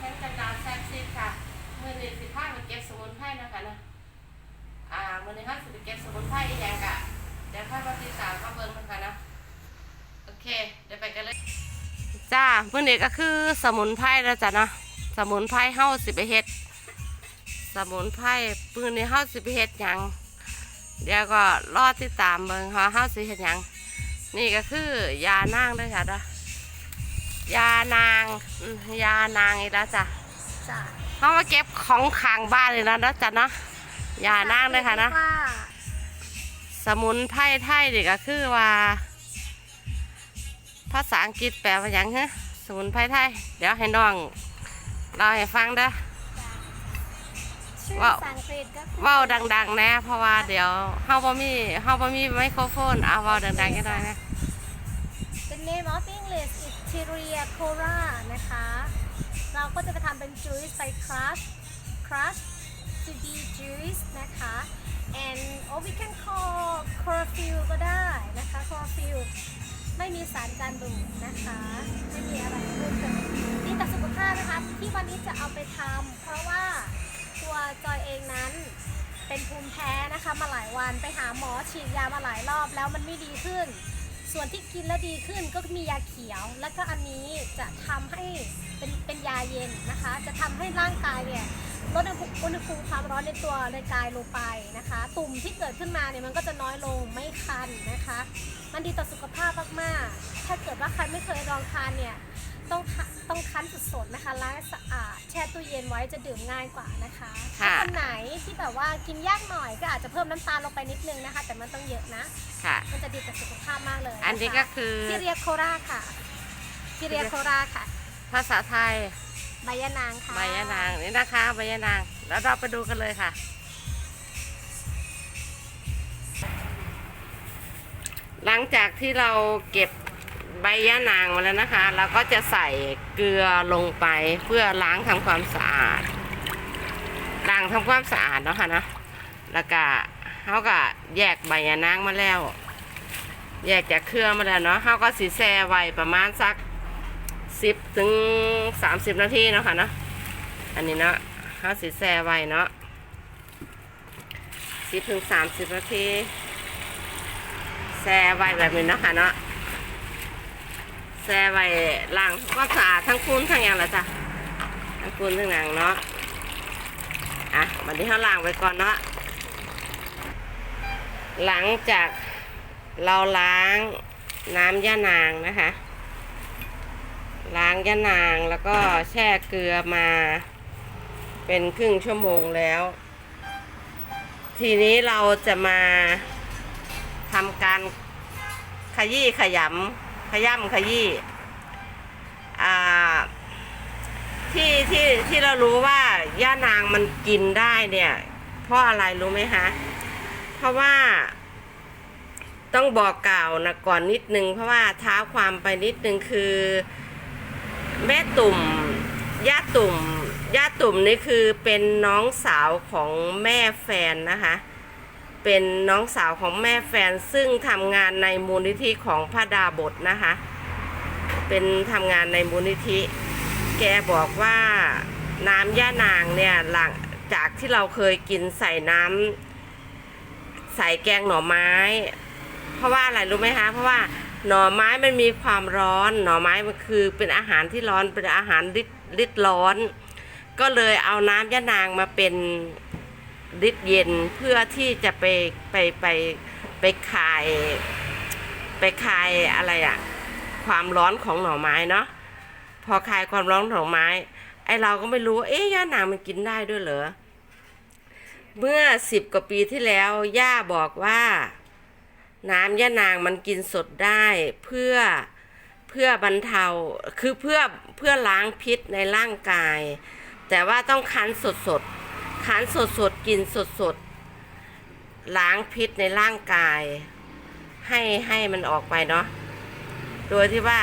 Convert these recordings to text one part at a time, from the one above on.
ฉันจะนาวแซ่บซีดค่ะมือนี้สิพาไปเก็บสมุนไพรนะคะนะอ่ามือนี้ห้าสิไปเก็บสมุนไพรอีกอย่างกะเดี๋ยวค่อยมาติดตามมาเบิ่งนะคะนะโอเคเดี๋ยวไปกันเลยจ้ามื่อนี้ก็คือสมุนไพรแล้วจ้ะนะสมุนไพรเฮาสิไปเฮ็ดสมุนไพรปืนนี้เฮาสิไปเฮ็ดหยังเดี๋ยวก็รอติดตามเบิ่งค่ะเฮาสิเฮ็ดหยังนี่ก็คือยานางด้วยค่ะเด้อ ยานางอืมยานางอีกแล้วจ้ะจ้ะเฮามาเก็บของข้างบ้านเลยนะเด้อจ้ะเนาะยานางเลยค่ะนะ ว่าสมุนไพรไทยนี่ก็คือว่า ภาษาอังกฤษแปลว่าหยังฮะสมุนไพรไทย เดี๋ยวให้น้องเล่าให้ฟังเด้อ ชื่อว้าว ภาษาอังกฤษก็คือเว้าดังๆ นะ เพราะว่าเดี๋ยวเฮาบ่มีเฮาบ่มีไมโครโฟนเอาเว้าดังๆกันหน่อยนะ The name of English is Tyria cora นะคะ เราก็จะไปทำเป็น juice ไป crush crush to be juice นะคะ and or we can call chlorophyll ก็ได้นะคะ chlorophyll ไม่มีสารกันบูดนะคะ ไม่มีอะไรเพิ่มเติมนี่แต่สุขภาพนะคะ ที่วันนี้จะเอาไปทำเพราะว่าตัวจอยเองนั้นเป็นภูมิแพ้นะคะมาหลายวันไปหาหมอฉีดยามาหลายรอบแล้วมันไม่ดีขึ้น ส่วนที่กินแล้วดีขึ้นก็มียาเขียว แล้วก็อันนี้จะทำให้เป็นเป็นยาเย็นนะคะ จะทำให้ร่างกายเนี่ยลดอุณหภูมิความร้อนในตัวในกายลงไปนะคะ ตุ่มที่เกิดขึ้นมาเนี่ยมันก็จะน้อยลงไม่คันนะคะ มันดีต่อสุขภาพมากๆ ถ้าเกิดว่าใครไม่เคยลองทานเนี่ย ต้องทะต้องคั้นสดๆนะคะล้างให้สะอาด แช่ตู้เย็นไว้จะดื่มง่ายกว่านะคะถ้าค่ะคนไหนที่แบบว่ากินยากหน่อยก็อาจจะเพิ่มน้ำตาลลงไปนิดนึงนะคะ แต่มันต้องเยอะนะ ค่ะ มันจะดีต่อสุขภาพมากเลยะคะอันนี้ก็คือที่เรียกโคราค่ะที่เรียกโคราค่ะ ภาษาไทยใบยะนางค่ะใบยะนางนี่นะคะใบยะนาง แล้วเราไปดูกันเลยค่ะ หลังจากที่เราเก็บ ใบยะนางมาแล้วนะคะเราก็จะใส่เกลือลงไปเพื่อล้างทำความสะอาด ล้างทำความสะอาดเนาะค่ะเนาะแล้วก็เขาก็แยกใบยะนางมาแล้ว แยกจากเครือมาแล้วเนาะเขาก็สีแช่ไว้ประมาณสักสิบถึงสามสิบนาทีเนาะค่ะเนาะอันนี้เนาะเขาสีแช่ไว้เนาะสิบถึงสามสิบนาทีแช่ไว้แบบนี้เนาะค่ะเนาะ แช่ไว้ล้างก็สะอาดทั้งคุณทั้งอย่างละจ้ะทั้งคุณทั้งหนังเนาะอะวันนี้เขาล้างไว้ก่อนเนาะหลังจากเราล้างน้ำย่านางนะคะ ล้างยะนางแล้วก็แช่เกลือมา เป็นครึ่งชั่วโมงแล้ว ทีนี้เราจะมาทำการขยี้ขยำ ขย่ำขยี้อ่าที่ที่ที่เรารู้ว่าย่านางมันกินได้เนี่ย เพราะอะไรรู้ไหมคะเพราะว่าต้องบอกกล่าวนะก่อนนิดนึง เพราะว่าเท้าความไปนิดนึงคือ แม่ตุ่มย่าตุ่มย่าตุ่มนี่คือเป็นน้องสาวของแม่แฟนนะคะ เป็นน้องสาวของแม่แฟนซึ่งทำงานในมูลนิธิของพระดาบทนะคะ เป็นทำงานในมูลนิธิ แกบอกว่าน้ำย่านางเนี่ยหลังจากที่เราเคยกินใส่น้ำใส่แกงหน่อไม้ เพราะว่าอะไรรู้ไหมคะ เพราะว่าหน่อไม้มันมีความร้อน หน่อไม้มันคือเป็นอาหารที่ร้อนเป็นอาหารริดริดร้อน ก็เลยเอาน้ำยะนางมาเป็น ริดเย็นเพื่อที่จะไปไปไปไปคาย ไปคายอะไรอะความร้อนของหน่อไม้เนาะพอคายความร้อนของหน่อไม้ ไอเราก็ไม่รู้เอ๊ะย่านางมันกินได้ด้วยเหรอเมื่อสิบกว่าปีที่แล้วย่าบอกว่า น้ำยะนางมันกินสดได้เพื่อเพื่อบรรเทาคือเพื่อเพื่อล้างพิษในร่างกาย แต่ว่าต้องคั้นสดส ดๆคั้นสดสดๆกินสดสดๆล้างพิษในร่างกาย ให้ให้มันออกไปเนาะโดยที่ว่า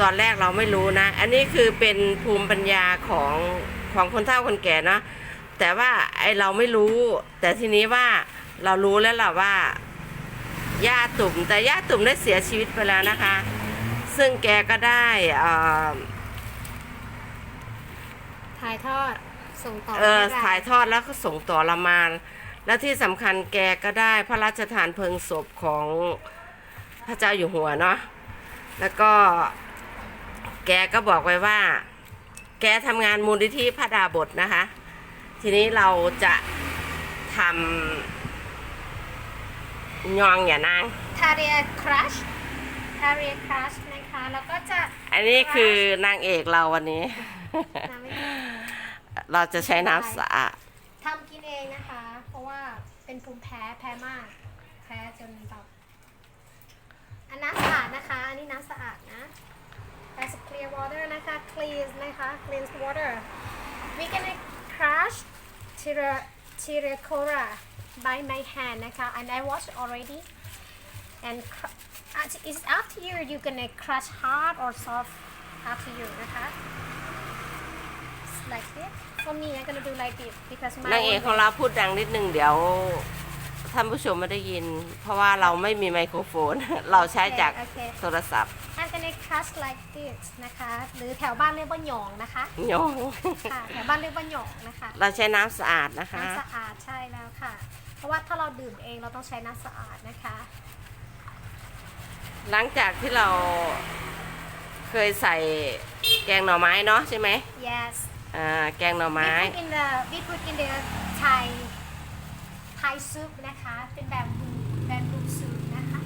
ตอนแรกเราไม่รู้นะ อันนี้คือเป็นภูมิปัญญาของของคนเฒ่าคนแก่เนาะแต่ว่าไอเราไม่รู้ แต่ทีนี้ว่าเรารู้แล้วล่ะว่าย่าตุ่ม แต่ย่าตุ่มได้เสียชีวิตไปแล้วนะคะ ซึ่งแกก็ได้ถ่ายทอด ส่งต่อเออให้เราถ่ายทอดแล้วก็ส่งต่อละมาน และที่สำคัญแกก็ได้พระราชทานเพลิงศพของพระเจ้าอยู่หัวเนาะแล้วก็แกก็บอกไว้ว่า แกทำงานมูลนิธิพระดาบทนะคะ ทีนี้เราจะทำยองอย่านางทาเรียครัชทาเรียครัชนะคะ แล้วก็จะ อันนี้คือนางเอกเราวันนี้น้ำไม่ได้ เราจะใช้น้ำสะอาดทำกินเองนะคะ เพราะว่าเป็นภูมิแพ้แพ้มาก แพ้จนแบบอันน้ำสะอาดนะคะ อันนี้น้ำสะอาดนะ As clear water นะคะ clean นะคะ cleans water we gonna crush tira tiracora by my hand นะคะ and I washed already and it's up to you you gonna crush hard or soft up to you นะคะ like this for me I'm gonna do like this because my นางเอกของเราพูดดังนิดนึงเดี๋ยวท่านผู้ชมไม่ได้ยิน เพราะว่าเราไม่มีไมโครโฟน เราใช้จากโอเค โทรศัพท์ I'm gonna crush like this นะคะ หรือแถวบ้านเรียกว่าหยองนะคะโยงค่ะแถวบ้านเรียกว่าหยองนะคะเราใช้น้ำสะอาดนะคะ น้ำสะอาดใช่แล้วค่ะ เพราะว่าถ้าเราดื่มเองเราต้องใช้น้ำสะอาดนะคะ หลังจากที่เราเคยใส่แกงหน่อไม้เนาะใช่ไหม yes อ่าแกงหน่อ we ไม้ put in the we put in the Thai Thai soup นะคะ เป็นแบบแบบรูsoup นะคะ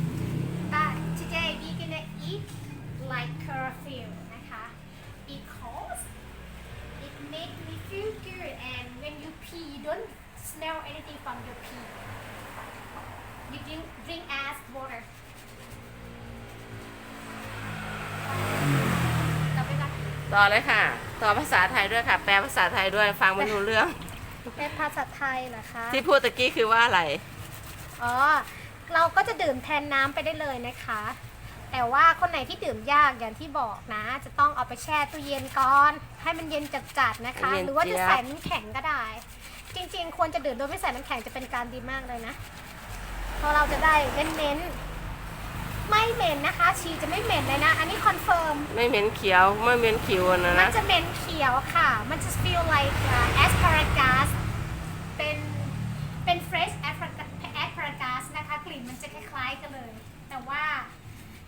but today we gonna eat like chlorophyll นะคะ because it make me feel good and when you pee you don't smell anything from your pee you drink drink as water ต่อไปก่อน ต่อเลยค่ะ ต่อภาษาไทยด้วยค่ะ แปลภาษาไทยด้วยฟังไม่รู้เรื่อง เป็นภาษาไทยเหรอคะ ที่พูดตะกี้คือว่าอะไร อ๋อ เราก็จะดื่มแทนน้ำไปได้เลยนะคะ แต่ว่าคนไหนที่ดื่มยากอย่างที่บอกนะ จะต้องเอาไปแช่ตู้เย็นก่อน ให้มันเย็นจัดๆนะคะ เย็นหรือว่าจะเจี๊ยบใส่น้ำแข็งก็ได้ จริงๆ ควรจะดื่มโดยไม่ใส่น้ำแข็งจะเป็นการดีมากเลยนะ เพราะเราจะได้เน้นๆไม่ เหม็นนะคะชีจะไม่เหม็นเลยนะ อันนี้คอนเฟิร์ม ไม่เหม็นเขียว ไม่เหม็นคิวนะมันนะจะเหม็นเขียวค่ะ มันจะ feel like uh, asparagus เป็น เป็น fresh asparagus asparagus นะคะ กลิ่นมันจะคล้ายๆกันเลย แต่ว่า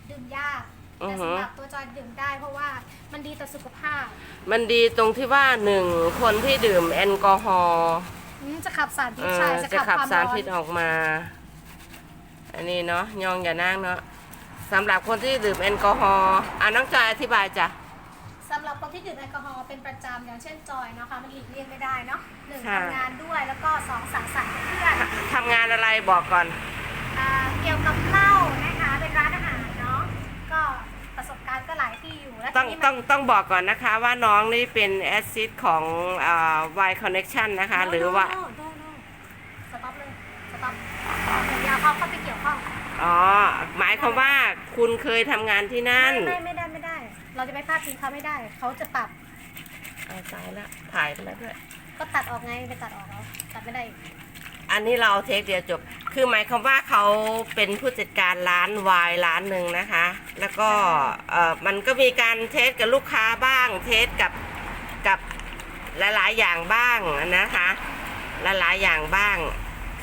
ดื่มยากอืแต่อฮึสำหรับตัวจอยดื่มได้เพราะว่ามันดีต่อสุขภาพมันดีตรงที่ว่าหนึ่งคนที่ดื่มแอลกอฮอล์อืมจะขับสารพิษเอ่อใช่จะจะขับขับความสารร้อนพิษออกมา อันนี้เนาะยองอย่านั่งเนาะ สำหรับคนที่ดื่มแอลกอฮอล์อ่าน้องจอยอธิบายจ้ะ สำหรับคนที่ดื่มแอลกอฮอล์เป็นประจำอย่างเช่นจอยนะคะ มันหลีกเลี่ยงไม่ได้เนาะหนึ่งค่ะ ทำงานด้วยแล้วก็สองสังสรรค์กับเพื่อนทำงานอะไรบอกก่อน อ่าเกี่ยวกับเหล้านะคะเป็นร้านอาหารเนาะก็ประสบการณ์ก็หลายที่อยู่แล้วต้องทีนี้มันต้องต้องบอกก่อนนะคะว่าน้องนี่เป็นแอดซิดของอ่าวายคอนเน็ชันนะคะ หรือว่าโน่โน่โน่สต็อปเลยสต็อปอย่าเข้าเข้าไปเกี่ยวข้ องอ๋อ หมายความว่าคุณเคยทำงานที่นั่นไม่ไม่ไม่ได้ไม่ได้ เราจะไปพลาดพิงเขาไม่ได้ เขาจะปรับ เอาตายละถ่ายไปแล้วด้วย ก็ตัดออกไงไปตัดออกเอาตัดไม่ได้อันนี้เราเอาเทคเดียวจบ คือหมายความว่าเขาเป็นผู้จัดการร้านวายร้านหนึ่งนะคะ แล้วก็เออมันก็มีการเทสกับลูกค้าบ้าง เทสกับกับหลายๆอย่างบ้างนะคะ หลายๆอย่างบ้าง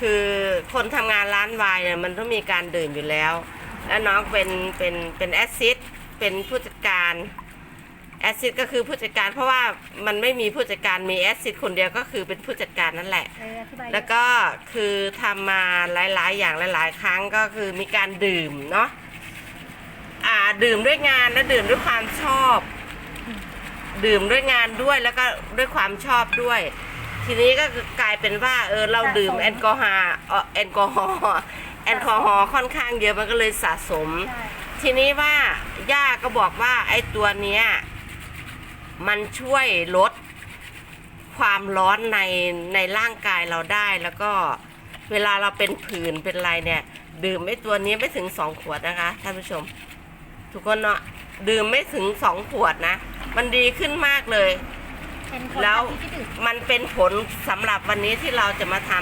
คือคนทำงานร้านวายเนี่ยมันต้องมีการดื่มอยู่แล้ว แล้วน้องเป็นเป็นเป็นแอซิดเป็นผู้จัดการแอซิดก็คือผู้จัดการเพราะว่ามันไม่มีผู้จัดการมีแอซิดคนเดียวก็คือเป็นผู้จัดการนั่นแหละเอออธิบายแล้วก็คือทำมาหลาย ๆ อย่างหลาย ๆ ครั้งก็คือมีการดื่มเนาะอ่าดื่มด้วยงานและดื่มด้วยความชอบ ดื่มด้วยงานด้วยแล้วก็ด้วยความชอบด้วย ทีนี้ก็คือกลายเป็นว่าเออเราดื่มแอลกอฮอล์เอ่อแอลกอฮอล์แอลกอฮอล์ค่อนข้างเยอะมันก็เลยสะสมใช่ทีนี้ว่าย่าก็บอกว่าไอ้ตัวเนี้ยมันช่วยลดความร้อนในในร่างกายเราได้แล้วก็เวลาเราเป็นผื่นเป็นอะไรเนี่ย ดื่มไอ้ตัวนี้ไม่ถึงสองขวดนะคะท่านผู้ชม ทุกคนเนาะดื่มไม่ถึงสองขวดนะ มันดีขึ้นมากเลย เป็นคนแล้วที่ดื่มมันเป็นผลสำหรับวันนี้ที่เราจะมาท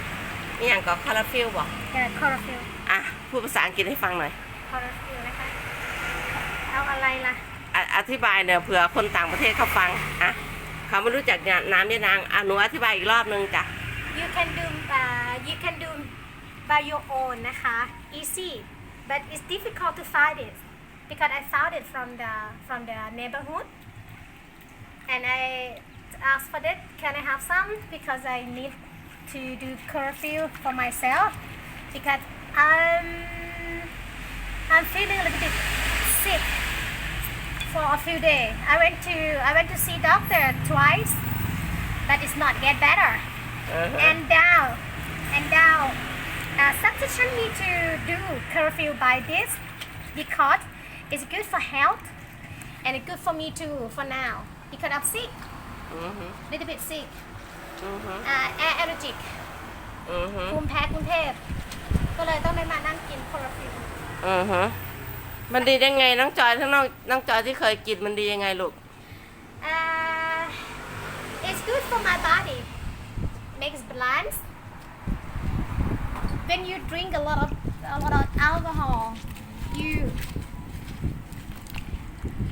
ำนี่อย่างกับคาราฟิลบอกแต่คอร์ฟิลอะพูดภาษาอังกฤษให้ฟังหน่อยคอร์ฟิลนะคะ เอาอะไรล่ะ อะอธิบายเนี่ยเผื่อคนต่างประเทศเขาฟังอะเขาไม่รู้จักน้ำยานางอะหนูอธิบายอีกรอบนึงจ้ะ you can do uh, you can do by your own นะคะ easy but it's difficult to find it because I found it from the from the neighborhood and I asked for that. Can I have some? Because I need to do curfew for myself because I'm I'm feeling a little bit sick for a few days. I went to I went to see doctor twice, but it's not get better. Uh -huh. And now and now uh, suggestion me to do curfew by this because it's good for health and it's good for me too for now. Because I'm sick อือฮึ little bit sick อือฮึ uh, a- allergic อือฮึภูมิแพ้กรุงเทพ ก็เลยต้องได้มานั่งกินคอร์ฟิวอือฮึมันดียังไงน้องจอยทั้งน้องน้องจอยที่เคยกินมันดียังไงลูก uh, it's good for my body makes balance when you drink a lot of a lot of alcohol you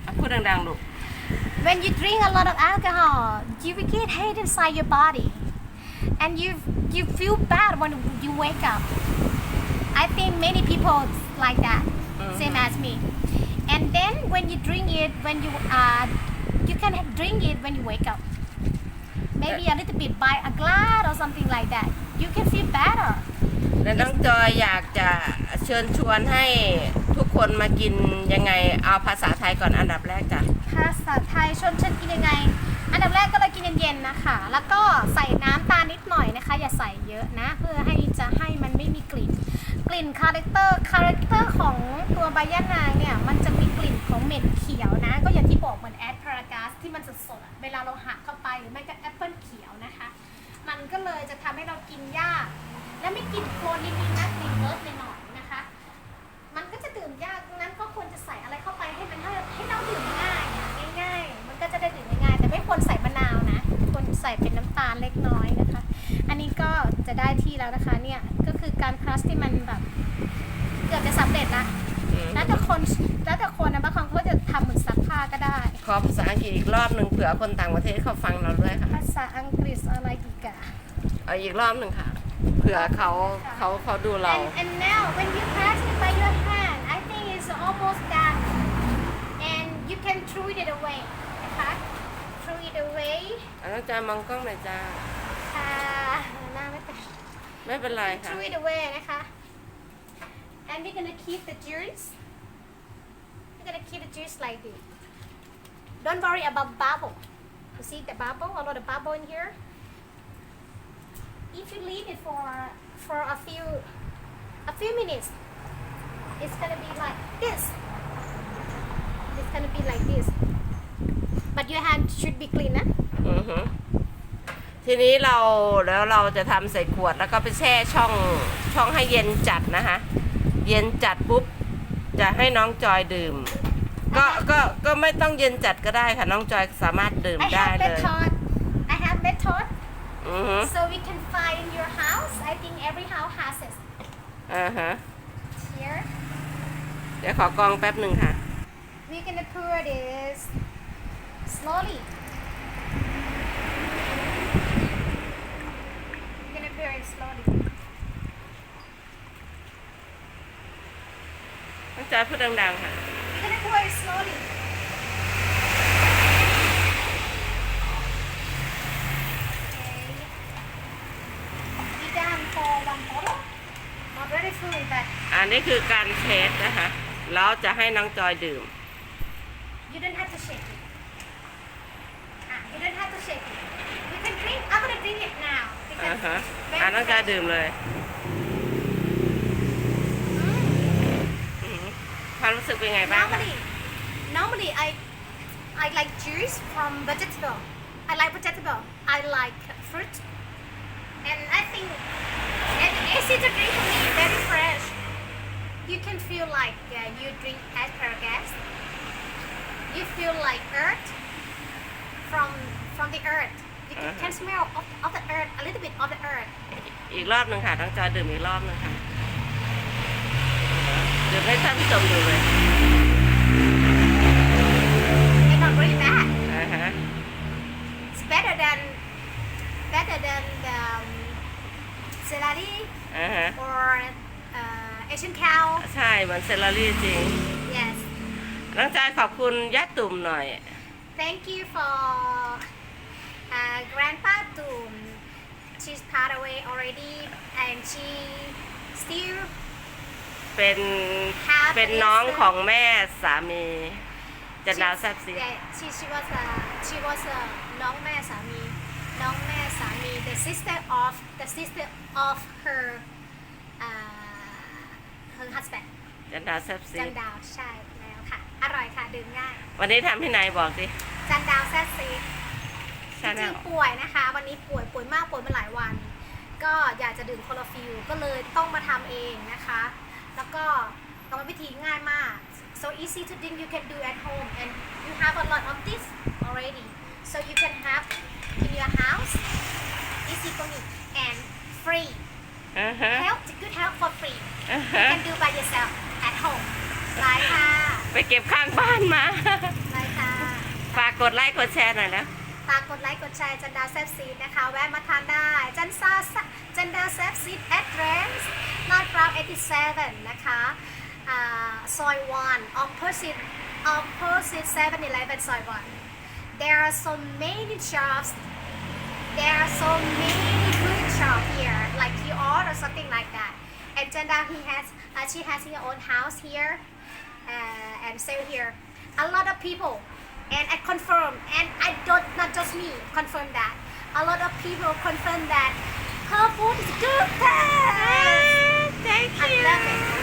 อะพูดดังๆลูก when you drink a lot of alcohol you will get hate inside your body and you you feel bad when you wake up i think many people like that same as me and then when you drink it when you uh you can drink it when you wake up maybe a little bit by a glass or something like that you can feel better แล้วน้องจอยอยากจะเชิญชวนให้ทุกคนมากินยังไงเอาภาษาไทยก่อนอันดับแรกจ้ะ ภาษาไทยชนชั้นกินยังไง อันดับแรกก็เลยกินเย็นๆนะคะ แล้วก็ใส่น้ำตาลนิดหน่อยนะคะ อย่าใส่เยอะนะ เพื่อให้จะให้มันไม่มีกลิ่น กลิ่นคาแรคเตอร์คาแรคเตอร์ของตัวใบยะนางเนี่ยมันจะมีกลิ่นของเม็ดเขียวนะ ก็อย่างที่บอกเหมือนแอสพารากัสที่มันสดๆเวลาเราหักเข้าไปหรือไม่ก็แอปเปิลเขียวนะคะ มันก็เลยจะทำให้เรากินยาก และไม่กลิ่นโคลนนิดๆนะกลิ่นเลิศหน่อยๆนะคะ ที่แล้วนะคะเนี่ยก็คือการครัสที่มันแบบเกือบจะสำเร็จละอืมแล้วแต่คนแล้วแต่คนนะบางคนก็จะทำเหมือนซักผ้าก็ได้ ขอภาษาอังกฤษอีกรอบหนึ่งเผื่อคนต่างประเทศเขาฟังเราด้วยค่ะภาษาอังกฤษอะไรอีกอะเอาอีกรอบหนึ่งค่ะเผื่อเขาเขาเขาดูเรา And, and now when you press it by your hand I think it's almost done and you can throw it away นะคะ throw it away อะน้องจอยมองกล้องหน่อยจ้าค่ะหน้าไม่เป็น ไม่เป็นไรค่ะ throw it away นะคะ and we're gonna keep the juice we're gonna keep the juice like this don't worry about bubble you see the bubble a lot of bubble in here if you leave it for for a few a few minutes it's gonna be like this it's gonna be like this but your hand should be clean นะ อือฮึ ทีนี้เราแล้วเราจะทำใส่ขวดแล้วก็ไปแช่ช่องช่องให้เย็นจัดนะคะ เย็นจัดปุ๊บจะให้น้องจอยดื่ม ก็ก็ก็ไม่ต้องเย็นจัดก็ได้ค่ะน้องจอยสามารถดื่ม I ได้ have เลย method I have method อือฮึ so we can find in your house I think every house has it อ่าฮะ here เดี๋ยวขอกรองแป๊บหนึ่งค่ะ we're gonna pour this slowly we're gonna pour it slowly น้องจอยพูดดังๆค่ะ we're gonna pour it slowly okay we done for one bottle not very full but อันนี้คือการเทสนะคะแล้วจะให้น้องจอยดื่ม You don't have to shake it. ฮะ it's very อ่าน้องจอย fresh. ดื่มเลย Mm. อือฮึความรู้สึกเป็นไงบ้างคะ Normally, normally I I like juice from vegetable. I like vegetable. I like fruit, and I think and easy to drink for me. Very fresh. You can feel like uh, you drink asparagus. You feel like earth from from the earth. You can, Uh-huh. can smell of, of the earth, a little อีกรอบหนึ่งค่ะน้องจอยดื่มอีกรอบหนึ่งค่ะดื่มให้ท่านผู้ชมดูเลย It's not really bad. อ่าฮะ It's better than better than the um, celery อ่าฮะ or uh, Asian cow ใช่เหมือนเซลลารี่จริง yes น้องจายขอบคุณย่าตุ่มหน่อย thank you for uh, grandpa Tum she's passed away already and she still เป็น have เป็นน้องของแม่สามี จันดาวแซบซี yeah she she was a she was a น้องแม่สามี น้องแม่สามี the sister of the sister of her uh, her husband จันดาวแซบซี จันดาวใช่แล้วค่ะ อร่อยค่ะ ดื่มง่าย วันนี้ทำที่ไหนบอกสิ จันดาวแซ่บซีดชา จแนริลงๆป่วยนะคะ วันนี้ป่วยป่วยมากป่วยมาหลายวัน ก็อยากจะดื่มโคลอฟิลก็เลยต้องมาทำเองนะคะ แล้วก็กรรมวิธีง่ายมาก so easy to drink you can do at home and you have a lot of this already so you can have in your house easy for me and free อ่าฮะ help good help for free อ่า you ฮะ can do by yourself at home ไลค์ค่ะ ไปเก็บข้างบ้านมาไลค์ค่ะ ฝากกดไลค์กดแชร์หน่อยแล้ว ฝากกดไลค์กดแชร์จันดาแซฟซีดนะคะ แวะมาทานได้ จันซาจันดาแซฟซีด address ลาดพร้าว87นะคะอ่าซอย1 opposite opposite 7-Eleven ซอย1 there are so many shops there are so many good shops here like kiosk or something like that and Janda he has uh, she has her own house here uh, and sell here a lot of people and I confirm and I don't not just me confirm that. A lot of people confirm that her food is good ah, thank I love it